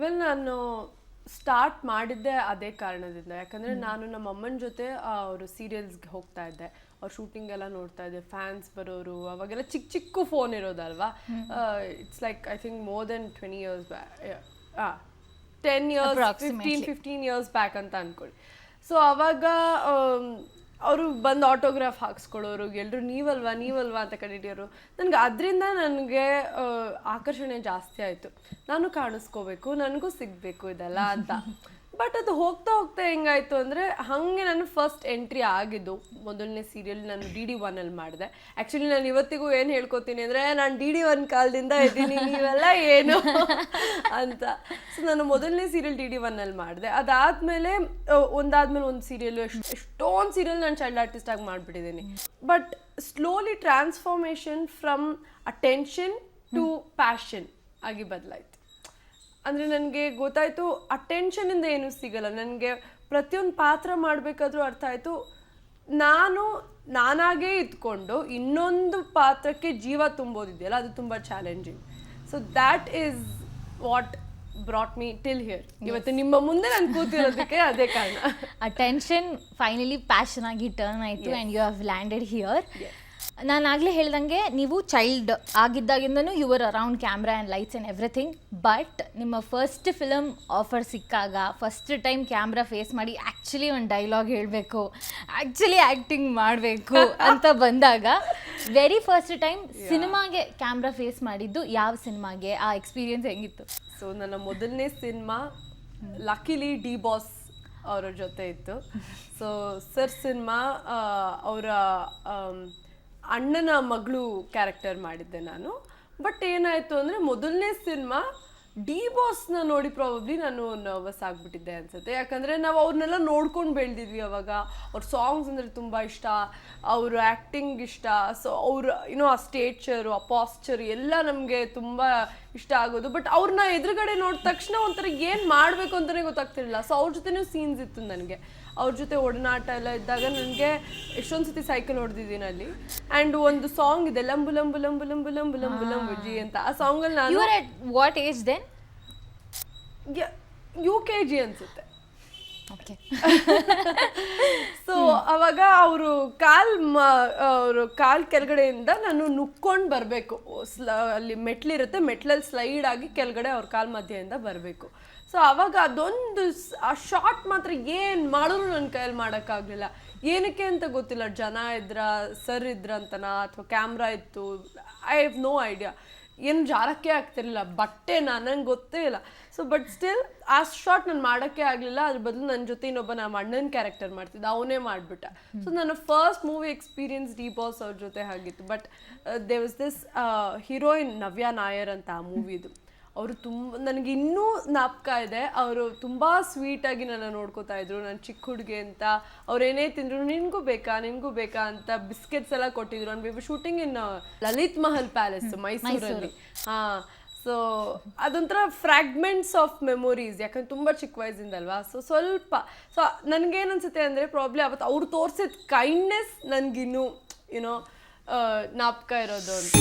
Well ನಾನು start ಮಾಡಿದ್ದೆ ಅದೇ ಕಾರಣದಿಂದ. ಯಾಕಂದ್ರೆ ನಾನು ನಮ್ಮ ಅಮ್ಮನ ಜೊತೆ ಅವರು ಸೀರಿಯಲ್ಸ್ಗೆ ಹೋಗ್ತಾ ಇದ್ದೆ. ಅವ್ರ ಶೂಟಿಂಗ್ ಎಲ್ಲ ನೋಡ್ತಾ ಇದ್ದೆ. ಫ್ಯಾನ್ಸ್ ಬರೋರು ಅವಾಗೆಲ್ಲ ಚಿಕ್ಕ ಚಿಕ್ಕ phone ಇರೋದಲ್ವಾ? It's like I think more than twenty years ten years fifteen fifteen years back ಅಂತ ಅನ್ಕೊಳ್ಳಿ. ಸೊ ಅವಾಗ ಅವರು ಬಂದು ಆಟೋಗ್ರಾಫ್ ಹಾಕ್ಸ್ಕೊಳ್ಳೋರು ಎಲ್ಲರೂ ನೀವಲ್ವಾ ನೀವಲ್ವಾ ಅಂತ ಕಂಡಿಡಿಯೋರು ನನಗೆ ಅದರಿಂದ ನನಗೆ ಆಕರ್ಷಣೆ ಜಾಸ್ತಿ ಆಯಿತು. ನಾನು ಕಾಣಿಸ್ಕೋಬೇಕು, ನನಗೂ ಸಿಗಬೇಕು ಇದೆಲ್ಲ ಅಂತ. ಬಟ್ ಅದು ಹೋಗ್ತಾ ಹೋಗ್ತಾ ಹೆಂಗಾಯ್ತು ಅಂದರೆ ಹಾಗೆ ನಾನು ಫಸ್ಟ್ ಎಂಟ್ರಿ ಆಗಿದ್ದು. ಮೊದಲನೇ ಸೀರಿಯಲ್ ನಾನು ಡಿ ಡಿ ಒನಲ್ಲಿ ಮಾಡಿದೆ. ಆ್ಯಕ್ಚುಲಿ ನಾನು ಇವತ್ತಿಗೂ ಏನು ಹೇಳ್ಕೊತೀನಿ ಅಂದರೆ ನಾನು ಡಿ ಡಿ ಒನ್ ಕಾಲದಿಂದ ಇದ್ದೀನಿ, ನೀವೆಲ್ಲ ಏನು ಅಂತ. ಸೊ ನಾನು ಮೊದಲನೇ ಸೀರಿಯಲ್ ಡಿ ಡಿ ಒನ್ನಲ್ಲಿ ಮಾಡಿದೆ. ಅದಾದಮೇಲೆ ಒಂದಾದ್ಮೇಲೆ ಒಂದು ಸೀರಿಯಲ್ ಎಷ್ಟೊಂದು ಸೀರಿಯಲ್ ನಾನು ಚೈಲ್ಡ್ ಆರ್ಟಿಸ್ಟ್ ಆಗಿ ಮಾಡಿಬಿಟ್ಟಿದ್ದೀನಿ but slowly transformation from attention to passion ಆಗಿ ಬದಲಾಯಿತು. ಅಂದರೆ ನನಗೆ ಗೊತ್ತಾಯಿತು ಅಟೆನ್ಷನಿಂದ ಏನೂ ಸಿಗಲ್ಲ. ನನಗೆ ಪ್ರತಿಯೊಂದು ಪಾತ್ರ ಮಾಡಬೇಕಾದ್ರೂ ಅರ್ಥ ಆಯಿತು. ನಾನು ನಾನಾಗೇ ಇದ್ಕೊಂಡು ಇನ್ನೊಂದು ಪಾತ್ರಕ್ಕೆ ಜೀವ ತುಂಬೋದಿದೆಯಲ್ಲ ಅದು ತುಂಬ challenging so that is what brought me till here ಇವತ್ತು ನಿಮ್ಮ ಮುಂದೆ ನಾನು ಕೂತಿರೋದಕ್ಕೆ ಅದೇ ಕಾರಣ. ಅಟೆನ್ಷನ್ ಫೈನಲಿ ಪ್ಯಾಷನ್ ಆಗಿ ಟರ್ನ್ ಆಯಿತು and you have landed here ನಾನು ಆಗಲೇ ಹೇಳ್ದಂಗೆ ನೀವು child ಆಗಿದ್ದಾಗಿಂದನೂ your around camera and lights and everything but ನಿಮ್ಮ ಫಸ್ಟ್ ಫಿಲಮ್ ಆಫರ್ ಸಿಕ್ಕಾಗ ಫಸ್ಟ್ ಟೈಮ್ ಕ್ಯಾಮ್ರಾ ಫೇಸ್ ಮಾಡಿ ಆ್ಯಕ್ಚುಲಿ ಒಂದು ಡೈಲಾಗ್ ಹೇಳಬೇಕು ಆ್ಯಕ್ಚುಲಿ ಆ್ಯಕ್ಟಿಂಗ್ ಮಾಡಬೇಕು ಅಂತ ಬಂದಾಗ ವೆರಿ ಫಸ್ಟ್ ಟೈಮ್ ಸಿನಿಮಾಗೆ ಕ್ಯಾಮ್ರಾ ಫೇಸ್ ಮಾಡಿದ್ದು ಯಾವ ಸಿನಿಮಾಗೆ ಆ ಎಕ್ಸ್ಪೀರಿಯನ್ಸ್ ಹೆಂಗಿತ್ತು? ಸೊ ನನ್ನ ಮೊದಲನೇ ಸಿನಿಮಾ ಲಕಿಲಿ ಡಿ ಬಾಸ್ ಅವರ ಜೊತೆ ಇತ್ತು. ಸೊ ಸರ್ ಸಿನಿಮಾ ಅವರ ಅಣ್ಣನ ಮಗಳು ಕ್ಯಾರೆಕ್ಟರ್ ಮಾಡಿದ್ದೆ ನಾನು. ಬಟ್ ಏನಾಯಿತು ಅಂದರೆ ಮೊದಲನೇ ಸಿನಿಮಾ ಡಿ ಬಾಸ್ನ ನೋಡಿ ಪ್ರಾಬಬ್ಲಿ ನಾನು ನರ್ವಸ್ ಆಗಿಬಿಟ್ಟಿದ್ದೆ ಅನ್ಸುತ್ತೆ. ಯಾಕಂದರೆ ನಾವು ಅವ್ರನ್ನೆಲ್ಲ ನೋಡ್ಕೊಂಡು ಬೆಳೆದಿದ್ವಿ ಅವಾಗ. ಅವ್ರ ಸಾಂಗ್ಸ್ ಅಂದರೆ ತುಂಬ ಇಷ್ಟ, ಅವ್ರ ಆ್ಯಕ್ಟಿಂಗ್ ಇಷ್ಟ. ಸೊ ಅವ್ರ ಏನೋ ಆ ಸ್ಟೇಚರು ಆ ಪಾಸ್ಚರ್ ಎಲ್ಲ ನಮಗೆ ತುಂಬ ಇಷ್ಟ ಆಗೋದು. ಬಟ್ ಅವ್ರನ್ನ ಎದುರುಗಡೆ ನೋಡಿದ ತಕ್ಷಣ ಒಂಥರ ಏನು ಮಾಡಬೇಕು ಅಂತಲೇ ಗೊತ್ತಾಗ್ತಿರಲಿಲ್ಲ. ಸೊ ಅವ್ರ ಜೊತೆನೂ ಸೀನ್ಸ್ ಇತ್ತು ನನಗೆ. ಅವ್ರ ಜೊತೆ ಒಡನಾಟ ಎಲ್ಲ ಇದ್ದಾಗ ನನಗೆ ಎಷ್ಟೊಂದು ಸತಿ ಸೈಕಲ್ ಹೊಡೆದಿದ್ದೀನಿ ಅಲ್ಲಿ. ಆ್ಯಂಡ್ ಒಂದು ಸಾಂಗ್ ಇದೆ ಲಂಬು ಲಂಬು ಲಂಬು ಲಂಬು ಲಂಬು ಲಂಬು ಲಂಬು ಜಿ ಅಂತ. ಆ ಸಾಂಗಲ್ಲಿ ನಾನು what age then U K G ಅನ್ಸುತ್ತೆ. ಓಕೆ ಅವಾಗ ಅವರು ಕಾಲ್ ಅವರು ಕಾಲ್ ಕೆಳಗಡೆಯಿಂದ ನಾನು ನುಕ್ಕೊಂಡು ಬರಬೇಕು. ಅಲ್ಲಿ ಮೆಟ್ಲಿರುತ್ತೆ, ಮೆಟ್ಲಲ್ಲಿ ಸ್ಲೈಡ್ ಆಗಿ ಕೆಳಗಡೆ ಅವ್ರ ಕಾಲ್ ಮಧ್ಯೆಯಿಂದ ಬರಬೇಕು. ಸೊ ಅವಾಗ ಅದೊಂದು ಆ ಶಾರ್ಟ್ ಮಾತ್ರ ಏನು ಮಾಡಿದ್ರು ನನ್ನ ಕೈಯಲ್ಲಿ ಮಾಡೋಕ್ಕಾಗಲಿಲ್ಲ. ಏನಕ್ಕೆ ಅಂತ ಗೊತ್ತಿಲ್ಲ. ಜನ ಇದ್ರ ಸರ್ ಇದ್ರಂತನಾ, ಅಥವಾ ಕ್ಯಾಮ್ರಾ ಇತ್ತು? ಐ ಹ್ಯಾವ್ ನೋ ಐಡಿಯಾ ಏನು ಜಾರಕ್ಕೆ ಆಗ್ತಿರ್ಲಿಲ್ಲ ಬಟ್ಟೆ ನನಗೆ ಗೊತ್ತೇ ಇಲ್ಲ. ಸೊ ಬಟ್ ಸ್ಟಿಲ್ ಆ ಶಾರ್ಟ್ ನಾನು ಮಾಡೋಕ್ಕೆ ಆಗಲಿಲ್ಲ ಅದ್ರ ಬದಲು ನನ್ನ ಜೊತೆ ಇನ್ನೊಬ್ಬ ನಮ್ಮ ಅಣ್ಣನ ಕ್ಯಾರೆಕ್ಟರ್ ಮಾಡ್ತಿದ್ದೆ ಅವನೇ ಮಾಡಿಬಿಟ್ಟ. ಸೊ ನನ್ನ first movie experience D Boss ಅವ್ರ ಜೊತೆ ಆಗಿತ್ತು. But they was this heroine Navya Nair ಅಂತ ಆ ಮೂವಿದು ಅವರು ತುಂಬ ನನಗೆ ಇನ್ನೂ ಜ್ಞಾಪಕ ಇದೆ. ಅವರು ತುಂಬ ಸ್ವೀಟಾಗಿ ನನ್ನ ನೋಡ್ಕೋತಾ ಇದ್ರು. ನಾನು ಚಿಕ್ಕ ಹುಡುಗಿ ಅಂತ. ಅವ್ರು ಏನೇ ತಿಂದ್ರು ನಿನಗೂ ಬೇಕಾ ನಿನಗೂ ಬೇಕಾ ಅಂತ ಬಿಸ್ಕೆಟ್ಸ್ ಎಲ್ಲ ಕೊಟ್ಟಿದ್ರು. ನಾನು baby shooting in Lalit Mahal palace ಮೈಸೂರಲ್ಲಿ ಹಾಂ ಸೊ ಅದೊಂಥರ ಫ್ರ್ಯಾಗ್ಮೆಂಟ್ಸ್ ಆಫ್ ಮೆಮೊರೀಸ್ ಯಾಕಂದ್ರೆ ತುಂಬ ಚಿಕ್ಕ ವಯಸ್ಸಿಂದಲ್ವಾ? ಸೊ ಸ್ವಲ್ಪ ಸೊ ನನಗೇನು ಅನ್ಸುತ್ತೆ ಅಂದರೆ ಪ್ರಾಬ್ಲಿ ಅವತ್ತು ಅವ್ರು ತೋರಿಸಿದ ಕೈಂಡ್ನೆಸ್ ನನಗಿನ್ನೂ ಏನೋ ನಾಪ್ಕ ಇರೋದು ಅಂತ.